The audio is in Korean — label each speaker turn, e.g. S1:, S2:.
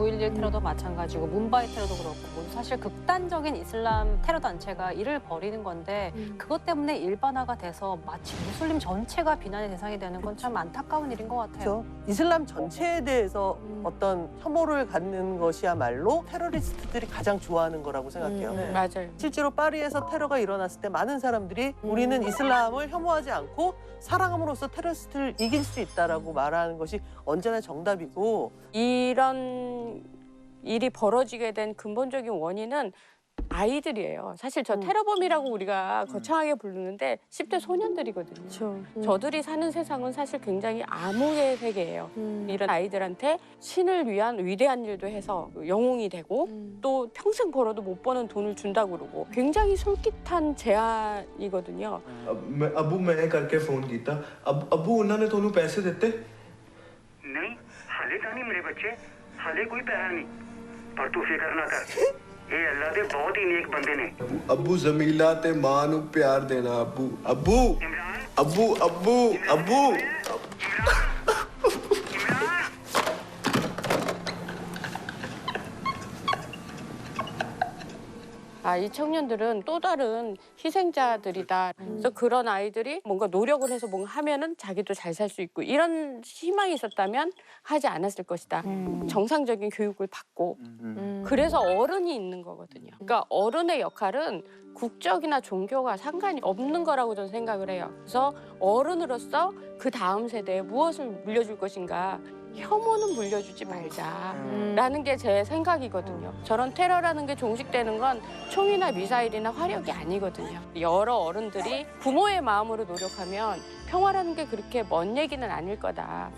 S1: 9.11 테러도 마찬가지고 문바이 테러도 그렇고 뭐 사실 극단적인 이슬람 테러 단체가 이를 벌이는 건데 그것 때문에 일반화가 돼서 마치 무슬림 전체가 비난의 대상이 되는 건 참 안타까운 일인 것 같아요.
S2: 그렇죠. 이슬람 전체에 대해서
S1: 음.
S2: 어떤 혐오를 갖는 것이야말로 테러리스트들이 가장 좋아하는 거라고 생각해요.
S1: 음,
S3: 맞아요.
S2: 실제로 파리에서 테러가 일어났을 때 많은 사람들이 우리는 이슬람을 혐오하지 않고 사랑함으로써 테러리스트를 이길 수 있다라고 말하는 것이 언제나 정답이고
S3: 이런 일이 벌어지게 된 근본적인 원인은 아이들이에요. 사실 저 테러범이라고 우리가 거창하게 부르는데 10대 소년들이거든요. 저들이 사는 세상은 사실 굉장히 암흑의 세계예요. 이런 아이들한테 신을 위한 위대한 일도 해서 영웅이 되고 또 평생 벌어도 못 버는 돈을 준다 그러고 굉장히 솔깃한 제안이거든요.
S4: ਅਬ ਮੈਂ ਅਬੂ ਮੈਂ ਕਰਕੇ ਫੋਨ ਕੀਤਾ ਅਬ ਅਬੂ ਉਹਨਾਂ ਨੇ ਤੁਹਾਨੂੰ ਪੈਸੇ ਦਿੱਤੇ
S5: ਨਹੀਂ ਹਾਲੇ ਤਾਂ ਨਹੀਂ ਮੇਰੇ ਬੱਚੇ ਹਾਲੇ ਕੋਈ ਪੈਸਾ ਨਹੀਂ ਪਰ ਤੂੰ ਫਿਕਰ ਨਾ ਕਰ ਇਹ ਅੱਲਾ ਦੇ ਬਹੁਤ ਹੀ ਨੇਕ ਬੰਦੇ ਨੇ
S4: ਅਬੂ ਜ਼ਮੀਲਾ ਤੇ ਮਾਂ ਨੂੰ ਪਿਆਰ ਦੇਣਾ ਅਬੂ ਅਬੂ
S5: ਇਮਰਾਨ
S4: ਅਬੂ ਅਬੂ ਅਬੂ
S3: 아, 이 청년들은 또 다른 희생자들이다. 그래서 그런 아이들이 뭔가 노력을 해서 뭔가 하면은 자기도 잘 살 수 있고 이런 희망이 있었다면 하지 않았을 것이다. 정상적인 교육을 받고 그래서 어른이 있는 거거든요. 그러니까 어른의 역할은 국적이나 종교가 상관이 없는 거라고 저는 생각을 해요. 그래서 어른으로서 그 다음 세대에 무엇을 물려줄 것인가 혐오는 물려주지 말자라는 게 제 생각이거든요. 저런 테러라는 게 종식되는 건 총이나 미사일이나 화력이 아니거든요. 여러 어른들이 부모의 마음으로 노력하면 평화라는 게 그렇게 먼 얘기는 아닐 거다.